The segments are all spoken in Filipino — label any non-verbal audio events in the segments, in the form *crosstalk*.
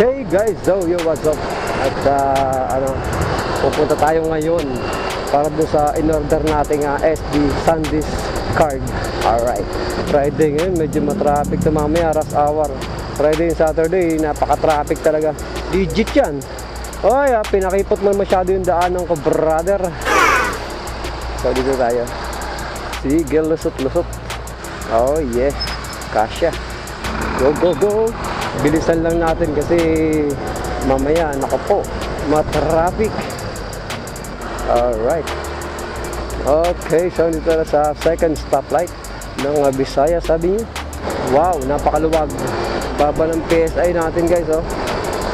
Okay guys, so yo what's up? At ah, ano, pupunta tayo ngayon para doon sa in-order nating ah, SD Sandisk card. Alright. Friday ngayon, medyo matraffic na mamaya, rush hour. Friday and Saturday, napaka-traffic talaga. Legit yan. Oy, ah, pinakipot mo masyado yung daanan ko, brother. So, dito tayo. Sige, lusot-lusot. Oh, yes. Kasya. Go, go, go. Bilisan lang natin kasi mamaya, nako po, matraffic. Alright. Okay, so dito na sa second stoplight ng uh, Bisaya, sabi niya. Wow, napakaluwag. Baba ng PSI natin guys, oh.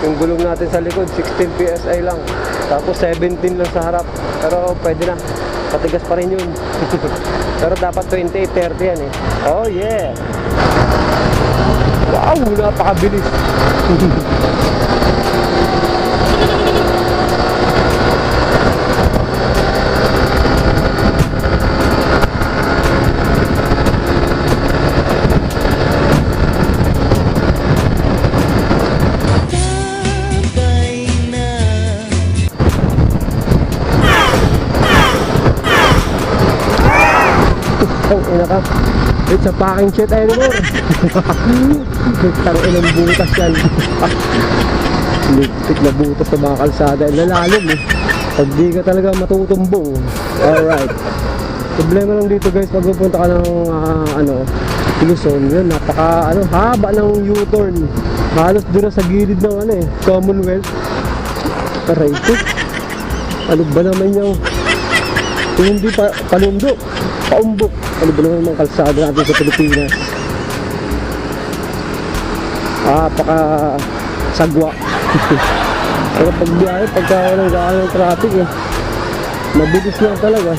Yung gulong natin sa likod, 16 PSI lang. Tapos 17 lang sa harap. Pero pwede na. Patigas pa rin yun. *laughs* Pero dapat 28, 30 yan eh. Oh yeah. Wow, napakabilis. *laughs* Ang ina ka. It's a packing shit anymore. *laughs* Tang inang butas yan. Liptik na butas sa mga kalsada. Lalalim eh. Pag di ka talaga matutumbong. Alright. Problema lang dito guys, pag pupunta ka ng ah, ano, Luzon, yun, napaka ano, haba ng U-turn. Halos doon sa gilid ng ano eh, Commonwealth. Aray ko. Ano ba naman yung hindi pa palundo, paumbok. Ano ba naman mga kalsada natin sa Pilipinas? Ah, paka sagwa. *laughs* Pero pag biyahe, pagka walang gaan ng traffic eh, mabilis lang talaga.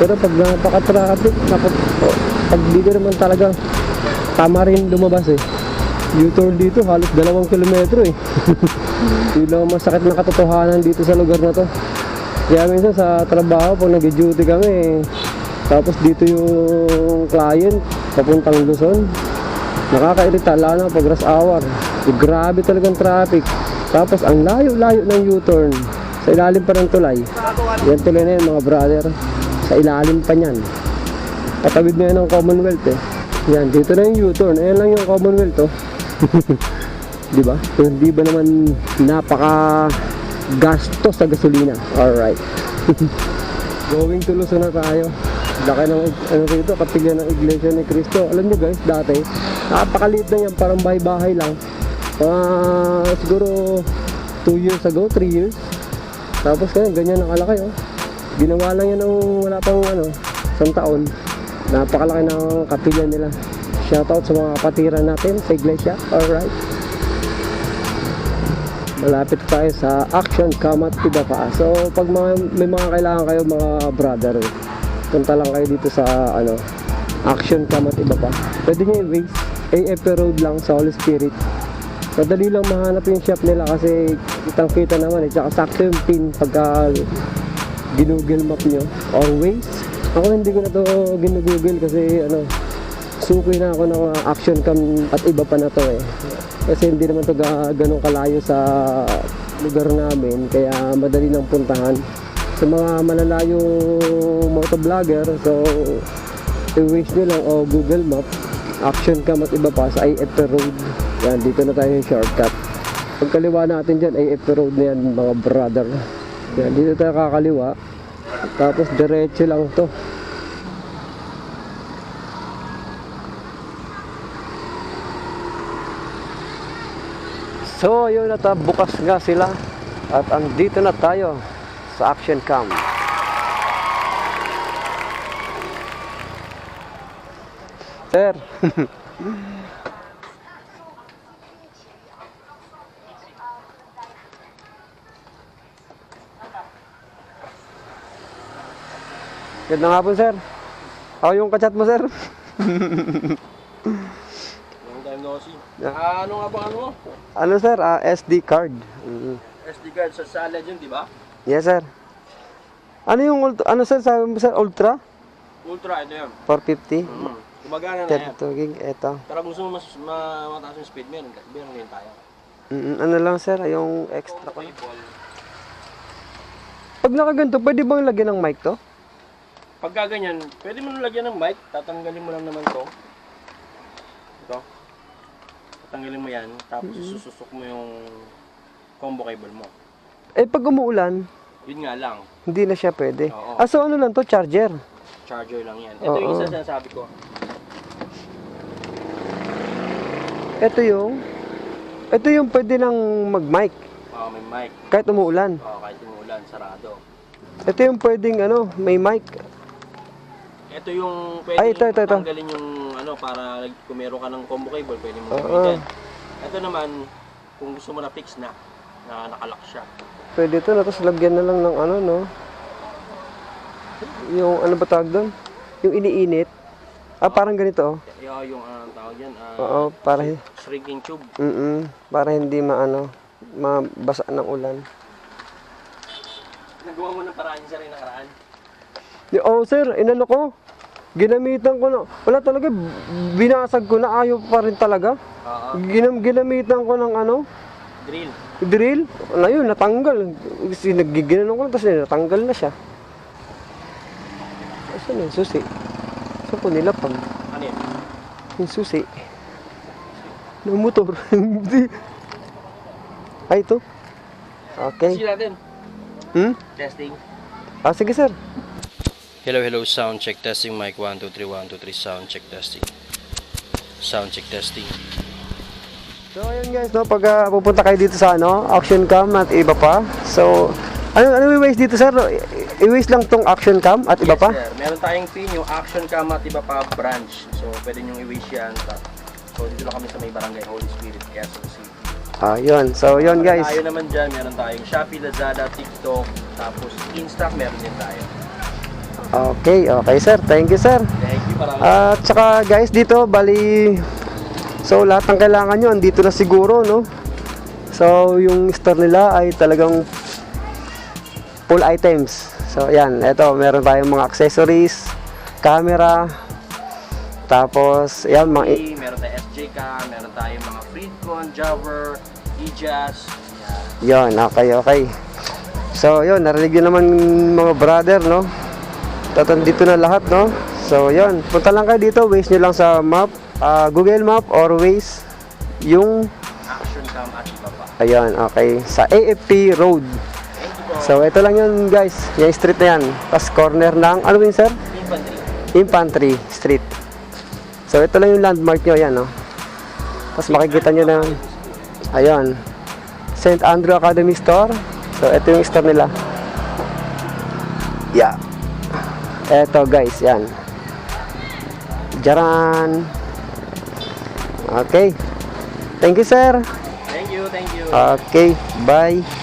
Pero pag napaka-traffic, napag, oh, pag dito naman talaga, tama rin lumabas eh. U-turn dito, halos dalawang kilometro eh. *laughs* Yun lang ang masakit na katotohanan dito sa lugar na to. Kaya minsan sa trabaho, pag nag-duty kami, tapos dito yung client, papuntang Luzon, nakakairita, lalo na pag rush hour. Eh, grabe talagang traffic. Tapos ang layo-layo ng U-turn, sa ilalim pa ng tulay. Yan tuloy na yan mga brother. Sa ilalim pa niyan. Patawid na yan ng Commonwealth eh. Yan, dito na yung U-turn. Ayan lang yung Commonwealth oh. *laughs* Di ba? So, Hindi ba naman napaka gastos sa gasolina? Alright. *laughs* Going to Luzon na tayo. Laki ng ano rito, kapilya ng Iglesia ni Cristo. Alam nyo guys, dati, napakaliit na yan, parang bahay-bahay lang. Ah, siguro 2 years ago, 3 years. Tapos kaya ganyan nakalaki oh. Ginawa lang yan ng wala pang ano, isang taon. Napakalaki ng kapilya nila. Shoutout sa mga kapatiran natin sa iglesia. Alright. Malapit tayo sa Action Kamat Iba pa. So, pag mga, may mga kailangan kayo mga brother, punta lang kayo dito sa ano, Action Kamat Iba pa. Pwede nyo i-race. AFP Road lang sa Holy Spirit. Madali lang mahanap yung shop nila kasi kitang kita naman eh. Tsaka sakto yung pin pagka ginugel map nyo. Always. Ako hindi ko na to ginugugel kasi ano, suki na ako ng action cam at iba pa na to eh. Kasi hindi naman to ga, ganun kalayo sa lugar namin kaya madali lang puntahan. Sa mga malalayo motovlogger, so i-wish nyo lang o Google Map, action cam at iba pa sa IFP Road. Yan, dito na tayo yung shortcut. Pagkaliwa natin dyan, IFP Road na yan mga brother. Yan, dito tayo kakaliwa. Tapos diretso lang to. So, ayun na ta, bukas nga sila. At andito na tayo sa action cam. Sir. *laughs* Ganda nga po, sir. Ako yung kachat mo, sir. Long time no see. Yeah. Ah, ano nga ba ano? Ano, sir? Ah, SD card. Mm. SD card sa salad yun, di ba? Yes, sir. Ano yung, ult- ano, sir? Sabi mo, sir, Ultra? Ultra, ito yun. 450? Mm. Gumagana na yan. 32 gig, eto. Pero kung gusto mo mas ma mataas yung speed, meron, meron din tayo. Mm, ano lang sir, yung extra ko. Cable. Pag nakaganto, pwede bang lagyan ng mic to? Pagka ganyan, pwede mo na lagyan ng mic. Tatanggalin mo lang naman to. Ito. Tatanggalin mo yan. Tapos sususok mo yung combo cable mo. Eh, pag umuulan, Yun nga lang. hindi na siya pwede. Oo. Ah, so ano lang to, charger? Charger lang yan. Ito yung Oo. isa sinasabi ko. Ito yung, ito yung pwede nang mag-mic, Oo, may mic. kahit umuulan. Oo, kahit umulan, sarado. Ito yung pwedeng ano, may mic. Ito yung pwede Ay, ito, ito, ito. tanggalin yung ano para kung meron ka ng combo cable, pwede mo Oo. gamitin. Ito naman, kung gusto mo na fix na, na nakalock siya. Pwede to na, tapos lagyan na lang ng ano, no? Yung ano ba tawag doon? Yung iniinit. Ah, parang ganito, oh. Yung, yung ano ang tawag yan, ah, Oo, para, shrinking tube. mm para hindi maano, mabasa ng ulan. Nagawa mo ng paraan sa rin nakaraan. Yung, oh, sir, inano ko. Ginamitan ko na. Wala talaga, binasag ko na, ayaw pa rin talaga. Oo. Ginam, ginamitan ko ng ano, Drill. Drill. Ano yun, natanggal. Sinagiginanon ko lang, tapos natanggal na siya. Saan yung susi? Saan ko nilapag? Ano yan? Yung susi. Ng motor. *laughs* Hindi. Ay, ito. Okay. Sige natin. Hmm? Testing. Ah, sige, sir. Hello, hello, sound check testing, mic 1, 2, 3, 1, 2, 3, sound check testing. Sound check testing. So ayun guys, no, pag ah, pupunta kayo dito sa ano, action cam at iba pa. So, ano ano i-waste dito sir? I-waste lang tong action cam at iba Yes, pa? sir. Meron tayong pin, yung action cam at iba pa branch. So, pwede nyo i-wish yan. So, dito lang kami sa may barangay Holy Spirit, Quezon City. Ah, yun. So, yun guys. Tayo naman dyan, meron tayong Shopee, Lazada, TikTok, tapos Instagram meron din tayo. Okay, okay sir. Thank you sir. Thank you, parang At saka guys dito, bali So lahat ng kailangan nyo andito na siguro, no? So yung store nila ay talagang full items. So yan, eto, meron tayong mga accessories, camera, tapos yan, mga i- meron tayong SJ cam, meron tayong mga Freedcon, Jabber, EJAS. Yan. Okay, okay. So, yun, narinig yun naman mga brother, no? Tatan dito na lahat, no? So, yun, punta lang kayo dito, waste nyo lang sa map, ah, Google Map or Waze, yung, Action cam at iba pa. ayan, okay, sa AFP Road. So, ito lang yun, guys, yung street na yan. Tapos corner ng, ano yun, sir? Infantry. Infantry Street. So, ito lang yung landmark nyo, yan, no? Tapos makikita nyo na, ayun, St. Andrew Academy Store. So, ito yung store nila. Yeah. Eto, guys, yan. Jaran. Okay. Thank you, sir. Thank you, thank you. Okay, bye.